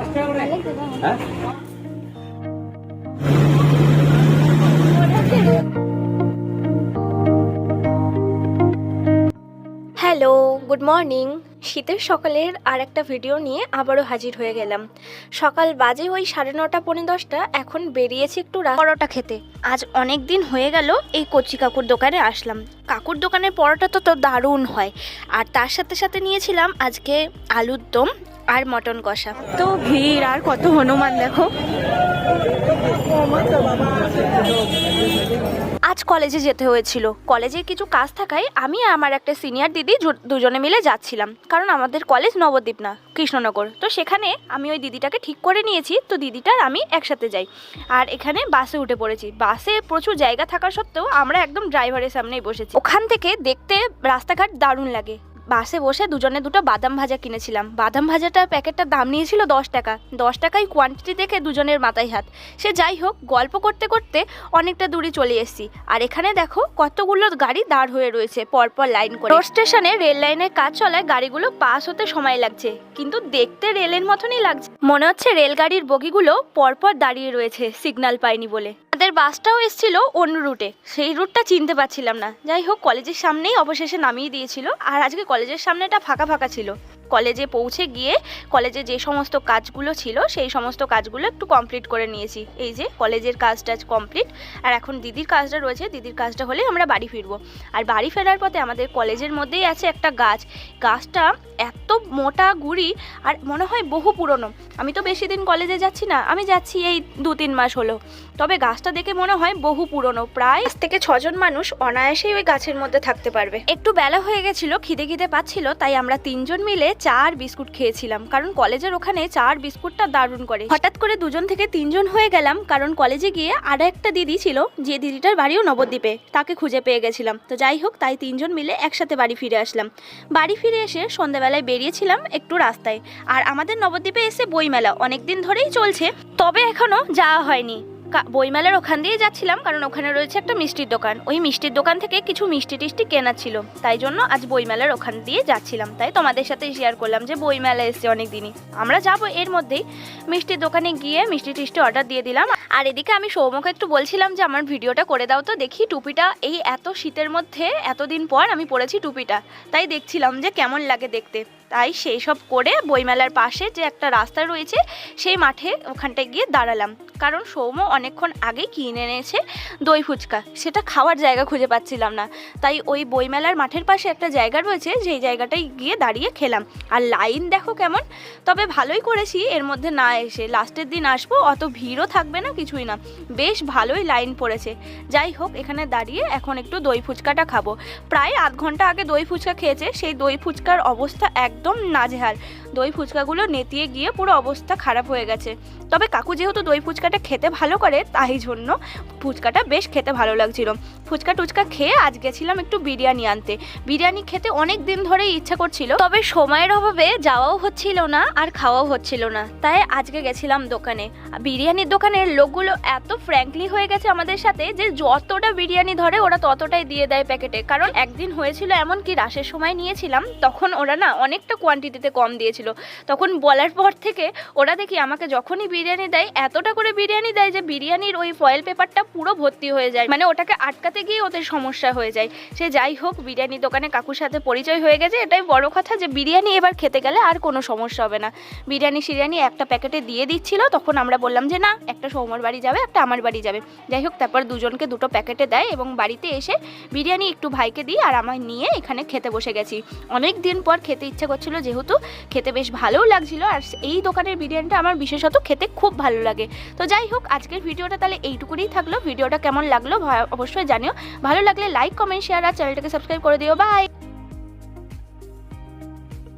হ্যাঁ hello good morning শীতের সকালের আর একটা ভিডিও নিয়ে আবারও হাজির হয়ে গেলাম। সকাল বাজে ওই সাড়ে নটা পৌনে দশটা, এখন বেরিয়েছি একটু পরোটা খেতে। আজ অনেক দিন হয়ে গেল এই কচি কাকুর দোকানে আসলাম। কাকুর দোকানের পরোটা তো তো দারুণ হয়। আর তার সাথে সাথে নিয়েছিলাম আজকে আলুর দম। আর মটন কষা। তো ভিড় আর কত হনুমান দেখো। আজ কলেজে যেতে হয়েছিল। কলেজে কিছু কাজ থাকায় আমি আমার একটা সিনিয়র দিদি দুজনে মিলে যাচ্ছিলাম। কারণ আমাদের কলেজ নবদ্বীপ না, কৃষ্ণনগর। তো সেখানে আমি ওই দিদিটাকে ঠিক করে নিয়েছি, তো দিদিটার আমি একসাথে যাই। আর এখানে বাসে উঠে পড়েছি। বাসে প্রচুর জায়গা থাকা সত্ত্বেও আমরা একদম ড্রাইভারের সামনেই বসেছি। ওখান থেকে দেখতে রাস্তাঘাট দারুণ লাগে। বাসে বসে দুজনে দুটো বাদাম ভাজা কিনেছিলাম। বাদাম ভাজাটার প্যাকেটটার দাম নিয়েছিল দশ টাকা। দশ টাকায় কোয়ান্টিটি দেখে দুজনের মাথায় হাত। সে যাই হোক, গল্প করতে করতে অনেকটা দূরে চলে এসেছি। আর এখানে দেখো কতগুলো গাড়ি দাঁড় হয়ে রয়েছে, পরপর লাইন করে। রোড স্টেশনে রেল লাইনের কাজ চলায় গাড়িগুলো পাস হতে সময় লাগছে। কিন্তু দেখতে রেলের মতনই লাগছে। মনে হচ্ছে রেলগাড়ির বগিগুলো পরপর দাঁড়িয়ে রয়েছে সিগন্যাল পায়নি বলে। আমাদের বাসটাও এসেছিল অন্য রুটে। সেই রুটটা চিনতে পারছিলাম না। যাই হোক, কলেজের সামনেই অবশেষে নামিয়ে দিয়েছিল। আর আজকে কলেজের সামনেটা ফাঁকা ফাঁকা ছিল। কলেজে পৌঁছে গিয়ে কলেজে যে সমস্ত কাজগুলো ছিল, সেই সমস্ত কাজগুলো একটু কমপ্লিট করে নিয়েছি। এই যে কলেজের কাজটা কমপ্লিট আর এখন দিদির কাজটা রয়েছে, দিদির কাজটা হলে আমরা বাড়ি ফিরবো। আর বাড়ি ফেরার পথে আমাদের কলেজের মধ্যেই আছে একটা গাছ। গাছটা এত মোটা গুড়ি আর মনে হয় বহু পুরনো। আমি তো বেশি দিন কলেজে যাচ্ছি না, আমি যাচ্ছি এই দু তিন মাস হলো। তবে গাছটা দেখে মনে হয় বহু পুরনো, প্রায় থেকে ছজন মানুষ অনায়াসেই ওই গাছের মধ্যে থাকতে পারবে। একটু বেলা হয়ে গেছিল, খিদে খিদে পাচ্ছিল, তাই আমরা তিনজন মিলে চা আর বিস্কুট খেয়েছিলাম, কারণ কলেজের ওখানে চা আর বিস্কুটটা দারুণ করে। হঠাৎ করে দুজন থেকে তিনজন হয়ে গেলাম, কারণ কলেজে গিয়ে আরও একটা দিদি ছিল, যে দিদিটার বাড়িও নবদ্বীপে, তাকে খুঁজে পেয়ে গেছিলাম। তো যাই হোক, তাই তিনজন মিলে একসাথে বাড়ি ফিরে আসলাম। বাড়ি ফিরে এসে সন্ধ্যাবেলায় বেরিয়েছিলাম একটু রাস্তায়। আর আমাদের নবদ্বীপে এসে বইমেলা অনেক দিন ধরেই চলছে, তবে এখনও যাওয়া হয়নি। বইমেলার ওখান দিয়ে যাচ্ছিলাম, কারণ ওখানে রয়েছে একটা মিষ্টির দোকান। ওই মিষ্টির দোকান থেকে কিছু মিষ্টি টিষ্টি কেনা ছিল। তাই জন্য আজ বইমেলার ওখান দিয়ে যাচ্ছিলাম। তাই তোমাদের সাথে শেয়ার করলাম যে বইমেলা এসছে অনেক দিনই আমরা যাব এর মধ্যেই। মিষ্টির দোকানে গিয়ে মিষ্টি টিষ্টি অর্ডার দিয়ে দিলাম। আর এদিকে আমি সৌমকে একটু বলছিলাম যে, আমার ভিডিওটা করে দাও তো দেখি টুপিটা এই এত শীতের মধ্যে, এতদিন পর আমি পরেছি টুপিটা। তাই দেখছিলাম যে কেমন লাগে দেখতে। তাই সেই সব করে বইমেলার পাশে যে একটা রাস্তা রয়েছে, সেই মাঠে ওখানটায় গিয়ে দাঁড়ালাম। কারণ সৌম অনেকক্ষণ আগেই কিনে এনেছে দই ফুচকা। সেটা খাওয়ার জায়গা খুঁজে পাচ্ছিলাম না। তাই ওই বইমেলার মাঠের পাশে একটা জায়গা রয়েছে, যেই জায়গাটায় গিয়ে দাঁড়িয়ে খেলাম। আর লাইন দেখো কেমন? তবে ভালোই করেছি, এর মধ্যে না এসে। লাস্টের দিন আসব, অত ভিড়ও থাকবে না, কিছুই না। বেশ ভালোই লাইন পড়েছে। যাই হোক, এখানে দাঁড়িয়ে এখন একটু দই ফুচকাটা খাব। প্রায় আধ ঘণ্টা আগে দই ফুচকা খেয়েছে। সেই দই ফুচকার অবস্থা একদম নাজেহাল। দই ফুচকাগুলো নেতিয়ে গিয়ে পুরো অবস্থা খারাপ হয়ে গেছে। তবে কাকু যেহেতু দই ফুচকাটা খেতে ভালো করে, তাই জন্য ফুচকাটা বেশ খেতে ভালো লাগছিল। ফুচকা টুচকা খেয়ে আজ গেছিলাম একটু বিরিয়ানি আনতে। বিরিয়ানি খেতে অনেক দিন ধরেই ইচ্ছা করছিল, তবে সময়ের অভাবে যাওয়াও হচ্ছিল না আর খাওয়াও হচ্ছিল না। তাই আজকে গেছিলাম দোকানে। বিরিয়ানির দোকানের লোকগুলো এত ফ্র্যাঙ্কলি হয়ে গেছে আমাদের সাথে যে যতটা বিরিয়ানি ধরে ওরা ততটাই দিয়ে দেয় প্যাকেটে। কারণ একদিন হয়েছিল এমন কি রাসের সময় নিয়েছিলাম, তখন ওরা না অনেকটা কোয়ান্টিটিতে কম দিয়েছিল। তখন বলার পর থেকে ওরা দেখি আমাকে যখনই বিরিয়ানি দেয়, এতটা করে বিরিয়ানি দেয় যে বিরিয়ানির ওই ফয়েল পেপারটা পুরো ভর্তি হয়ে যায়। মানে ওটাকে আটকাতে গিয়ে ওদের সমস্যা হয়ে যায়। সে যাই হোক, বিরিয়ানি দোকানে কাকুর সাথে পরিচয় হয়ে গেছে। এটাই বড় কথা যে বিরিয়ানি এবার খেতে গেলে আর কোনো সমস্যা হবে না। বিরিয়ানি, সিরিয়ানি একটা প্যাকেটে দিয়ে দিচ্ছিল। তখন আমরা বললাম যে, না, একটা সৌমর বাড়ি যাবে, একটা আমার বাড়ি যাবে। যাই হোক, তারপর দুজনকে দুটো প্যাকেটে দেয় এবং বাড়িতে এসে বিরিয়ানি একটু ভাইকে দিই আর আমায় নিয়ে এখানে খেতে বসে গেছি। অনেক দিন পর খেতে ইচ্ছে করছিল যেহেতু খেতে বেশ ভালোও লাগছিল আর এই দোকানের বিরিয়ানিটা আমার বিশেষত খেতে খুব ভালো লাগে। তো যাই হোক, আজকের ভিডিওটা তাহলে এইটুকুনই থাকল। ভিডিওটা কেমন লাগল অবশ্যই জানিও। ভালো লাগলে লাইক কমেন্ট শেয়ার আর চ্যানেলটাকে সাবস্ক্রাইব করে দিও। বাই